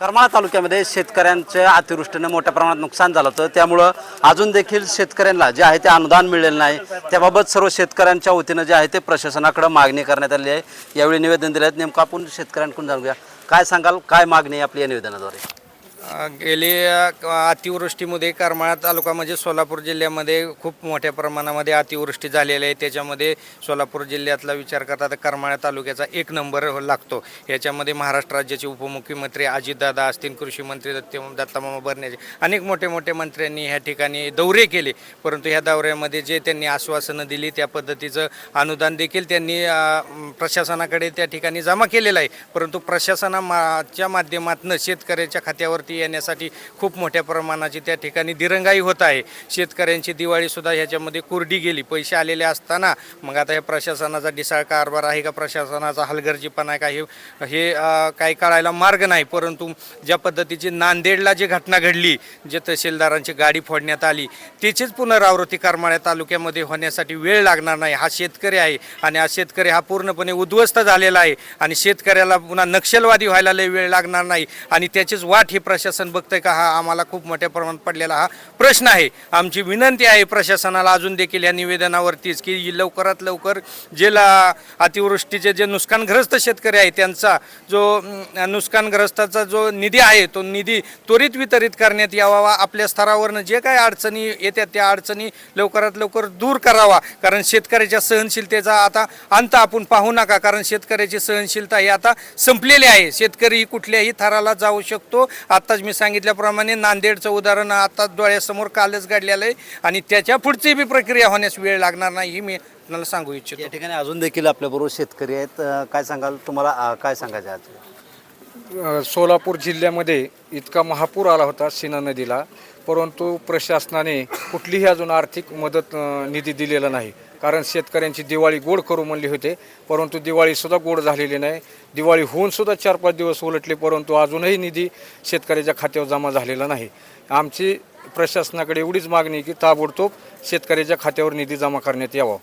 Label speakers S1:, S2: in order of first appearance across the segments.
S1: करमाळा तालुक्यामध्ये शेतकऱ्यांच्या अतिवृष्टीनं मोठ्या प्रमाणात नुकसान झालं होतं. त्यामुळं अजून देखील शेतकऱ्यांना जे आहे ते अनुदान मिळेल नाही. त्याबाबत सर्व शेतकऱ्यांच्या वतीनं जे आहे ते प्रशासनाकडे मागणी करण्यात आली आहे. यावेळी निवेदन दिले आहेत. नेमकं आपण शेतकऱ्यांकडून जाणून घ्या काय सांगाल? काय मागणी आहे आपली या निवेदनाद्वारे?
S2: गेली अतिवृष्टीमध्ये करमाळा तालुका म्हणजे सोलापूर जिल्ह्यामध्ये खूप मोठ्या प्रमाणामध्ये अतिवृष्टी झालेली आहे. त्याच्यामध्ये सोलापूर जिल्ह्यातला विचार करता तर करमाळा तालुक्याचा एक नंबर हो लागतो. याच्यामध्ये महाराष्ट्र राज्याचे उपमुख्यमंत्री अजितदादा असतील कृषी मंत्री दत्त दत्तामामा भरण्याचे अनेक मोठे मोठे मंत्र्यांनी ह्या ठिकाणी दौरे केले. परंतु ह्या दौऱ्यामध्ये जे त्यांनी आश्वासनं दिली त्या पद्धतीचं अनुदान देखील त्यांनी प्रशासनाकडे त्या ठिकाणी जमा केलेलं आहे. परंतु प्रशासनाच्या माध्यमातून शेतकऱ्याच्या खात्यावरती येण्यासाठी खूप मोठ्या प्रमाणाची त्या ठिकाणी दिरंगाई होत आहे. शेतकऱ्यांची दिवाळीसुद्धा ह्याच्यामध्ये कोरडी गेली. पैसे आलेले असताना मग आता हे प्रशासनाचा डिसाळ कारभार आहे का? प्रशासनाचा हलगर्जीपणा आहे का? हे हे काही कळायला मार्ग नाही. परंतु ज्या पद्धतीची नांदेडला जी घटना घडली जे तहसीलदारांची गाडी फोडण्यात आली त्याचीच पुनरावृत्ती करमाळ्या तालुक्यामध्ये होण्यासाठी वेळ लागणार नाही. हा शेतकरी आहे आणि हा शेतकरी हा पूर्णपणे उद्ध्वस्त झालेला आहे आणि शेतकऱ्याला पुन्हा नक्षलवादी व्हायला लय वेळ लागणार नाही आणि त्याचीच वाट हे प्रशासन बघतंय का? हा आम्हाला खूप मोठ्या प्रमाणात पडलेला हा प्रश्न आहे. आमची विनंती आहे प्रशासनाला अजून देखील या निवेदनावरतीच की लवकरात लवकर जेला अतिवृष्टीचे जे नुकसानग्रस्त शेतकरी आहे त्यांचा जो नुकसानग्रस्ताचा जो निधी आहे तो निधी त्वरित वितरित करण्यात यावा आपल्या स्तरावरनं जे काय अडचणी येतात त्या अडचणी लवकरात लवकर दूर करावा. कारण शेतकऱ्याच्या सहनशीलतेचा आता अंत आपण पाहू नका. कारण शेतकऱ्याची सहनशीलता ही आता संपलेली आहे. शेतकरी कुठल्याही थराला जाऊ शकतो. आता आत्ताच मी सांगितल्याप्रमाणे नांदेडचं उदाहरण आता डोळ्यासमोर कालच घडलेलं आहे आणि त्याच्या पुढची बी प्रक्रिया होण्यास वेळ लागणार नाही ही मी आपल्याला सांगू इच्छितो.
S1: या ठिकाणी अजून देखील आपल्याबरोबर शेतकरी आहेत. अं, काय सांगाल? तुम्हाला अं, काय सांगायचं आहे आज?
S3: सोलापूर जिल्ह्यामध्ये इतका महापूर आला होता सीना नदीला परंतु प्रशासनाने कुठलीही अजून आर्थिक मदत निधी दिलेला नाही. कारण शेतकऱ्यांची दिवाळी गोड करू म्हणली होते परंतु दिवाळीसुद्धा गोड झालेली नाही. दिवाळी होऊनसुद्धा चार पाच दिवस उलटले परंतु अजूनही निधी शेतकऱ्याच्या खात्यावर जमा झालेला नाही. आमची प्रशासनाकडे एवढीच मागणी की ताबडतोब शेतकऱ्याच्या खात्यावर निधी जमा करण्यात यावा.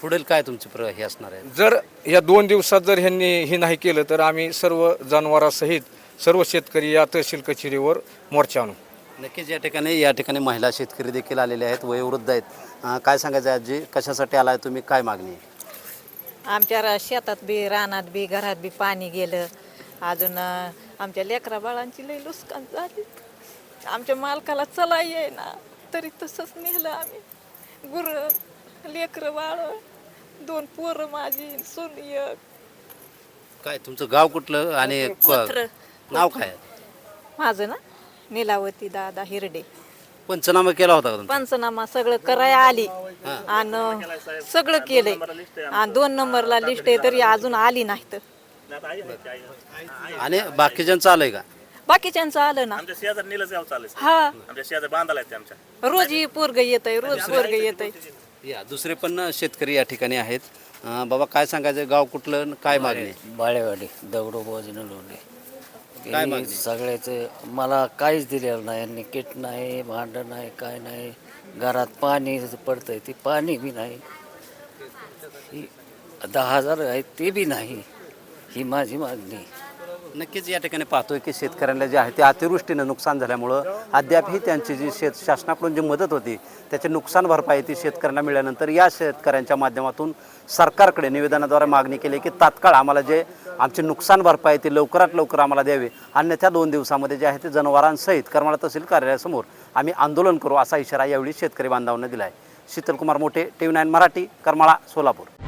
S1: पुढील काय तुमची प्र हे असणार आहे?
S3: जर या दोन दिवसात जर ह्यांनी हे नाही केलं तर आम्ही सर्व जनावरांसहित सर्व शेतकरी या तहसील कचेरीवर मोर्चा आणू.
S1: नक्कीच या ठिकाणी या ठिकाणी महिला शेतकरी देखील आलेले आहेत वयोवृद्ध आहेत. अं, काय सांगायचं आहे आजी? कशासाठी आलाय तुम्ही? काय मागणी आहे?
S4: आमच्या रा- शेतात बी रानात बी घरात बी पाणी गेलं. अजून अं, आमच्या लेकरा बाळांची लई नुकसान झाली. आमच्या मालकाला चला ना तरी तसंच नेलं आम्ही. गुर लेकरं बाळ दोन पोरं माझी सून एक.
S1: काय तुमचं गाव कुठलं आणि क-
S4: कोथरं.
S1: नाव काय?
S4: माझं ना नीलावती दादा हिरडे.
S1: पंचनामा केला होता का तुमचा?
S4: पंचनामा सगळं करायला आली. आणि सगळं केलंय. आणि दोन नंबरला लिस्ट आहे तरी अजून आली नाही तर.
S1: आणि बाकीच्यांचं आलंय का?
S4: बाकीच्यांचं आलं ना.
S5: आमच्या शेजारी निलज गाव चालेल
S4: हा.
S5: आमच्या शेजारी बांधायला आहेत ते आमच्या.
S4: रोज ही पोरग येत आहे रोज पोरग येत आहे
S1: या दुसरे पण शेतकरी या ठिकाणी आहेत. अं, बाबा काय सांगायचं गाव कुठलं काय मागणी? आहे?
S6: बाळेवाडी दगडू बोजनं लोले
S1: काय मागणी?
S6: सगळ्याचे मला काहीच दिलेलं नाही. यांनी किट नाही भांडं नाही काय नाही. घरात पाणी पडतंय ते पाणी बी नाही. ही दहा हजार आहेत ते बी नाही. ही माझी मागणी.
S1: नक्कीच या ठिकाणी पाहतोय की शेतकऱ्यांना जे आहे ते अतिवृष्टीनं नुकसान झाल्यामुळं अद्यापही त्यांची जी शेत शासनाकडून जी मदत होती त्याची नुकसान भरपाई ती शेतकऱ्यांना मिळाल्यानंतर या शेतकऱ्यांच्या माध्यमातून सरकारकडे निवेदनाद्वारे मागणी केली की तात्काळ आम्हाला जे आमची नुकसान भरपाई ती लवकरात लवकर आम्हाला द्यावी. अन्यथा दोन दिवसामध्ये जे आहे ते जनावरांसहित करमाळा तहसील कार्यालयासमोर आम्ही आंदोलन करू असा इशारा यावेळी शेतकरी बांधवांना दिला आहे Shitalkumar Mothe T V nine Marathi Karmala Solapur.